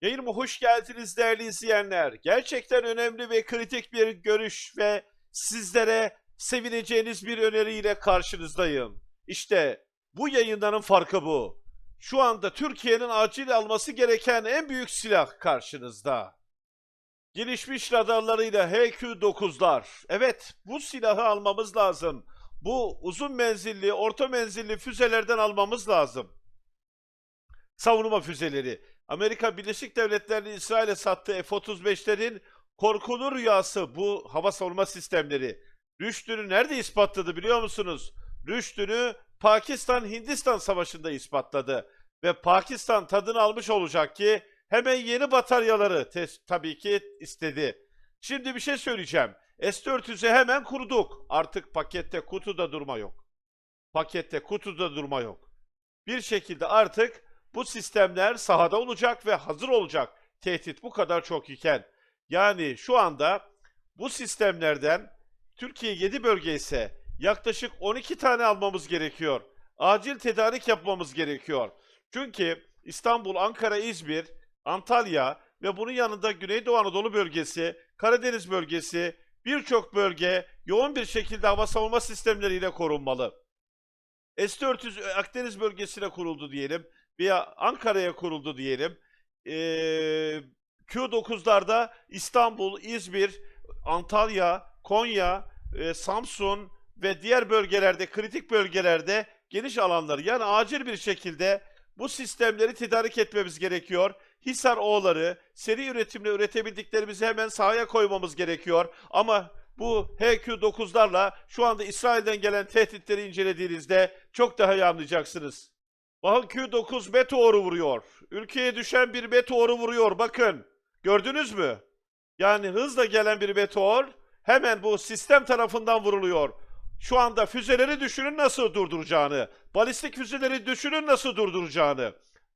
Yayınıma hoş geldiniz değerli izleyenler. Gerçekten önemli ve kritik bir görüş ve sizlere sevineceğiniz bir öneriyle karşınızdayım. İşte bu yayınların farkı bu. Şu anda Türkiye'nin acil alması gereken en büyük silah karşınızda. Gelişmiş radarlarıyla HQ-9'lar. Evet, bu silahı almamız lazım. Bu uzun menzilli, orta menzilli füzelerden almamız lazım. Savunma füzeleri. Amerika Birleşik Devletleri'nin İsrail'e sattığı F-35'lerin korkulu rüyası bu hava savunma sistemleri. Rüştünü nerede ispatladı biliyor musunuz? Rüştünü Pakistan-Hindistan savaşında ispatladı. Ve Pakistan tadını almış olacak ki hemen yeni bataryaları tabii ki istedi. Şimdi bir şey söyleyeceğim. S-400'ü hemen kurduk. Artık pakette kutuda durma yok. Pakette kutuda durma yok. Bir şekilde artık bu sistemler sahada olacak ve hazır olacak. Tehdit bu kadar çok iken. Yani şu anda bu sistemlerden Türkiye 7 bölge ise yaklaşık 12 tane almamız gerekiyor. Acil tedarik yapmamız gerekiyor. Çünkü İstanbul, Ankara, İzmir, Antalya ve bunun yanında Güneydoğu Anadolu bölgesi, Karadeniz bölgesi, birçok bölge yoğun bir şekilde hava savunma sistemleriyle korunmalı. S-400 Akdeniz bölgesine kuruldu diyelim veya Ankara'ya kuruldu diyelim. Ee, Q9'larda İstanbul, İzmir, Antalya, Konya, e, Samsun ve diğer bölgelerde, kritik bölgelerde geniş alanları yani acil bir şekilde bu sistemleri tedarik etmemiz gerekiyor. Hisar O'ları seri üretimle üretebildiklerimizi hemen sahaya koymamız gerekiyor. Ama bu HQ9'larla şu anda İsrail'den gelen tehditleri incelediğinizde çok daha iyi anlayacaksınız. Bakın Q9 meteoru vuruyor. Ülkeye düşen bir meteoru vuruyor bakın. Gördünüz mü? Yani hızla gelen bir meteor hemen bu sistem tarafından vuruluyor. Şu anda füzeleri düşünün nasıl durduracağını. Balistik füzeleri düşünün nasıl durduracağını.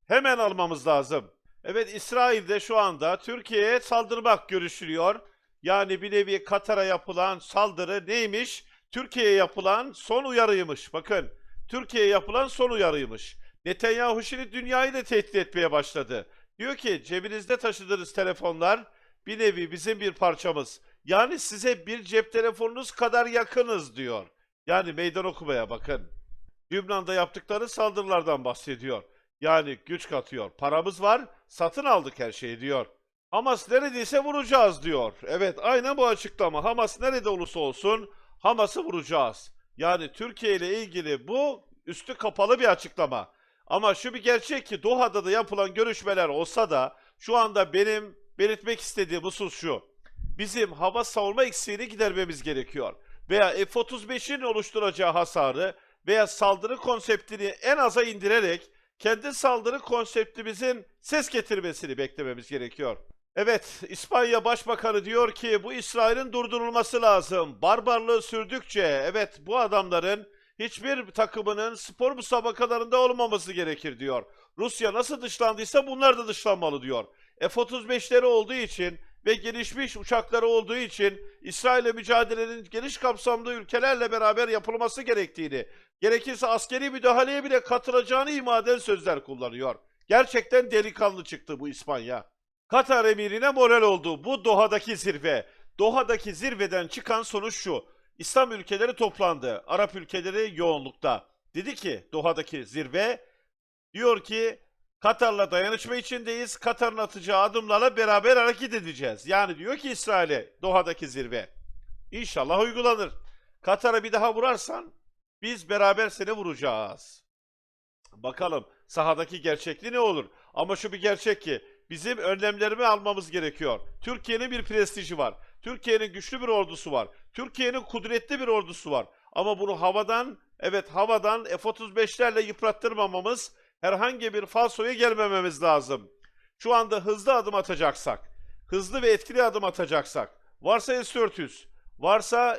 Hemen almamız lazım. Evet İsrail'de şu anda Türkiye'ye saldırmak görüşülüyor. Yani bir nevi Katar'a yapılan saldırı neymiş? Türkiye'ye yapılan son uyarıymış. Bakın Türkiye'ye yapılan son uyarıymış. Netanyahu şimdi dünyayı da tehdit etmeye başladı. Diyor ki cebinizde taşıdığınız telefonlar bir nevi bizim bir parçamız. Yani size bir cep telefonunuz kadar yakınız diyor. Yani meydan okumaya bakın. Lübnan'da yaptıkları saldırılardan bahsediyor. Yani güç katıyor. Paramız var, satın aldık her şeyi diyor. Hamas neredeyse vuracağız diyor. Evet aynen bu açıklama. Hamas nerede olursa olsun Hamas'ı vuracağız. Yani Türkiye ile ilgili bu üstü kapalı bir açıklama. Ama şu bir gerçek ki Doha'da da yapılan görüşmeler olsa da şu anda benim belirtmek istediğim husus şu. Bizim hava savunma eksiğini gidermemiz gerekiyor. Veya F-35'in oluşturacağı hasarı veya saldırı konseptini en aza indirerek kendi saldırı konseptimizin ses getirmesini beklememiz gerekiyor. Evet, İspanya Başbakanı diyor ki bu İsrail'in durdurulması lazım. Barbarlığı sürdükçe, evet bu adamların hiçbir takımının spor müsabakalarında olmaması gerekir diyor. Rusya nasıl dışlandıysa bunlar da dışlanmalı diyor. F-35'leri olduğu için ve gelişmiş uçakları olduğu için İsrail'le mücadelenin geniş kapsamlı ülkelerle beraber yapılması gerektiğini, gerekirse askeri müdahaleye bile katılacağını ima eden sözler kullanıyor. Gerçekten delikanlı çıktı bu İspanya. Katar emirine moral oldu bu Doha'daki zirve. Doha'daki zirveden çıkan sonuç şu. İslam ülkeleri toplandı. Arap ülkeleri yoğunlukta. Dedi ki Doha'daki zirve diyor ki Katar'la dayanışma içindeyiz. Katar'ın atacağı adımlarla beraber hareket edeceğiz. Yani diyor ki İsrail'e Doha'daki zirve. İnşallah uygulanır. Katar'a bir daha vurarsan biz beraber seni vuracağız. Bakalım sahadaki gerçekliği ne olur? Ama şu bir gerçek ki bizim önlemlerimi almamız gerekiyor. Türkiye'nin bir prestiji var. Türkiye'nin güçlü bir ordusu var. Türkiye'nin kudretli bir ordusu var. Ama bunu havadan, evet havadan F-35'lerle yıprattırmamamız, herhangi bir falsoya gelmememiz lazım. Şu anda hızlı adım atacaksak, hızlı ve etkili adım atacaksak, varsa S-400, varsa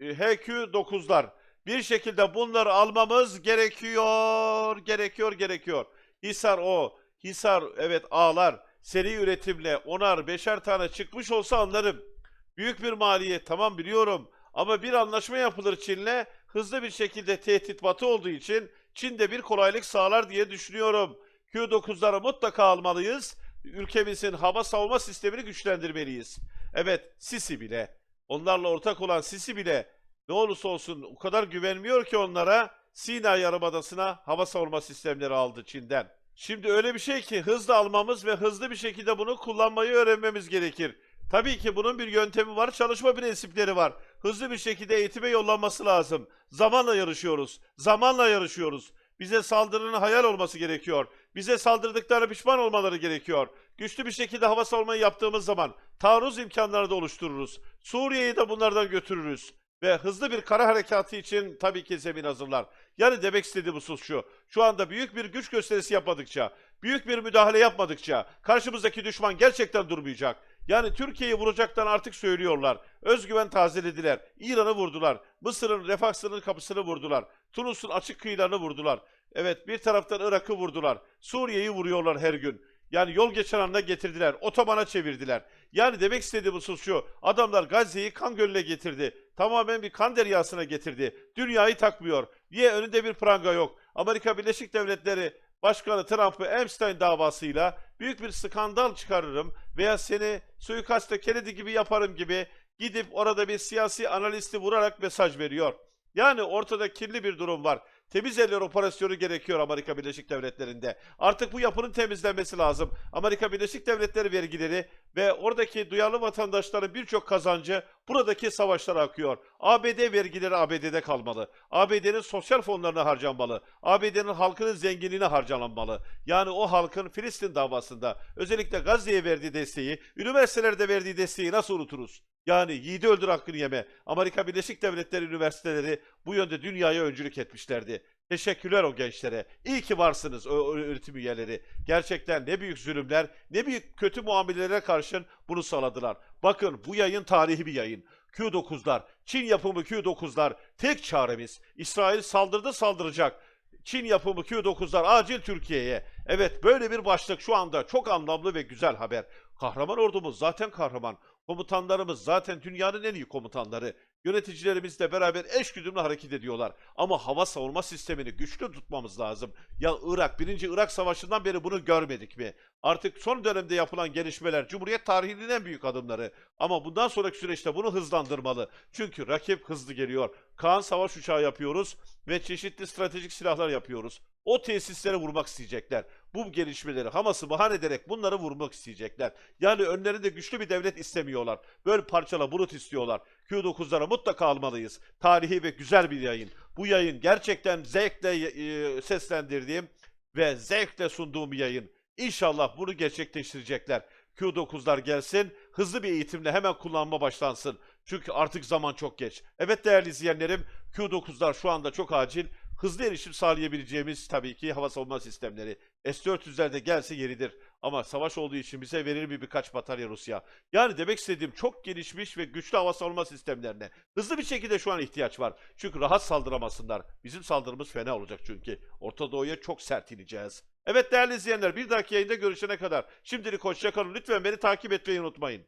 HQ-9'lar, bir şekilde bunları almamız gerekiyor, gerekiyor, gerekiyor. Hisar o, Hisar evet A'lar, seri üretimle onar, beşer tane çıkmış olsa anlarım. Büyük bir maliyet tamam biliyorum ama bir anlaşma yapılır Çin'le hızlı bir şekilde tehdit batı olduğu için Çin de bir kolaylık sağlar diye düşünüyorum. Q9'ları mutlaka almalıyız ülkemizin hava savunma sistemini güçlendirmeliyiz. Evet, Sisi bile, onlarla ortak olan Sisi bile ne olursa olsun o kadar güvenmiyor ki onlara Sina Yarımadası'na hava savunma sistemleri aldı Çin'den. Şimdi öyle bir şey ki hızlı almamız ve hızlı bir şekilde bunu kullanmayı öğrenmemiz gerekir. Tabii ki bunun bir yöntemi var, çalışma prensipleri var. Hızlı bir şekilde eğitime yollanması lazım. Zamanla yarışıyoruz. Zamanla yarışıyoruz. Bize saldırının hayal olması gerekiyor. Bize saldırdıklarına pişman olmaları gerekiyor. Güçlü bir şekilde hava savunmayı yaptığımız zaman taarruz imkanları da oluştururuz. Suriye'yi de bunlardan götürürüz. Ve hızlı bir kara harekatı için tabii ki zemin hazırlar. Yani demek istediğim husus şu. Şu anda büyük bir güç gösterisi yapmadıkça, büyük bir müdahale yapmadıkça karşımızdaki düşman gerçekten durmayacak. Yani Türkiye'yi vuracaktan artık söylüyorlar. Özgüven tazelediler. İran'ı vurdular. Mısır'ın refah sınır kapısını vurdular. Tunus'un açık kıyılarını vurdular. Evet bir taraftan Irak'ı vurdular. Suriye'yi vuruyorlar her gün. Yani yol geçen anda getirdiler. Otobana çevirdiler. Yani demek istediğim husus şu. Adamlar Gazze'yi kan gölüne getirdi. Tamamen bir kan deryasına getirdi. Dünyayı takmıyor. Niye? Önünde bir pranga yok. Amerika Birleşik Devletleri Başkanı Trump'ı Epstein davasıyla büyük bir skandal çıkarırım veya seni suikastta Kennedy gibi yaparım gibi gidip orada bir siyasi analisti vurarak mesaj veriyor. Yani ortada kirli bir durum var. Temiz eller operasyonu gerekiyor Amerika Birleşik Devletleri'nde. Artık bu yapının temizlenmesi lazım. Amerika Birleşik Devletleri vergileri ve oradaki duyarlı vatandaşların birçok kazancı buradaki savaşlara akıyor. ABD vergileri ABD'de kalmalı. ABD'nin sosyal fonlarına harcanmalı. ABD'nin halkının zenginliğine harcanmalı. Yani o halkın Filistin davasında özellikle Gazze'ye verdiği desteği, üniversitelerde verdiği desteği nasıl unuturuz? Yani yiğidi öldür hakkını yeme. Amerika Birleşik Devletleri üniversiteleri bu yönde dünyaya öncülük etmişlerdi. Teşekkürler o gençlere. İyi ki varsınız o öğretim üyeleri. Gerçekten ne büyük zulümler, ne büyük kötü muamelelere karşın bunu sağladılar. Bakın bu yayın tarihi bir yayın. Q9'lar, Çin yapımı Q9'lar tek çaremiz. İsrail saldırdı saldıracak. Çin yapımı Q9'lar acil Türkiye'ye. Evet böyle bir başlık şu anda çok anlamlı ve güzel haber. Kahraman ordumuz zaten kahraman. Komutanlarımız zaten dünyanın en iyi komutanları. Yöneticilerimizle beraber eşgüdümlü hareket ediyorlar. Ama hava savunma sistemini güçlü tutmamız lazım. Ya Irak, 1. Irak Savaşı'ndan beri bunu görmedik mi? Artık son dönemde yapılan gelişmeler Cumhuriyet tarihinin en büyük adımları. Ama bundan sonraki süreçte bunu hızlandırmalı. Çünkü rakip hızlı geliyor. Kaan savaş uçağı yapıyoruz ve çeşitli stratejik silahlar yapıyoruz. O tesislere vurmak isteyecekler. Bu gelişmeleri Hamas'ı bahane ederek bunları vurmak isteyecekler. Yani önlerinde güçlü bir devlet istemiyorlar. Böyle parçala bulut istiyorlar. Q9'lara mutlaka almalıyız. Tarihi ve güzel bir yayın. Bu yayın gerçekten zevkle e, seslendirdiğim ve zevkle sunduğum bir yayın. İnşallah bunu gerçekleştirecekler. Q9'lar gelsin, hızlı bir eğitimle hemen kullanma başlansın. Çünkü artık zaman çok geç. Evet değerli izleyenlerim, Q9'lar şu anda çok acil. Hızlı erişim sağlayabileceğimiz tabii ki hava savunma sistemleri. S-400'lerde gelse yeridir. Ama savaş olduğu için bize verir mi birkaç batarya Rusya? Yani demek istediğim çok gelişmiş ve güçlü hava savunma sistemlerine hızlı bir şekilde şu an ihtiyaç var. Çünkü rahat saldıramasınlar. Bizim saldırımız fena olacak çünkü. Orta Doğu'ya çok sert ineceğiz. Evet değerli izleyenler bir dahaki yayında görüşene kadar şimdilik hoşçakalın. Lütfen beni takip etmeyi unutmayın.